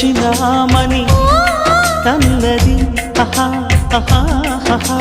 లేచినామని ఆహా. అన్నది ఆహా ఆహా ఆహా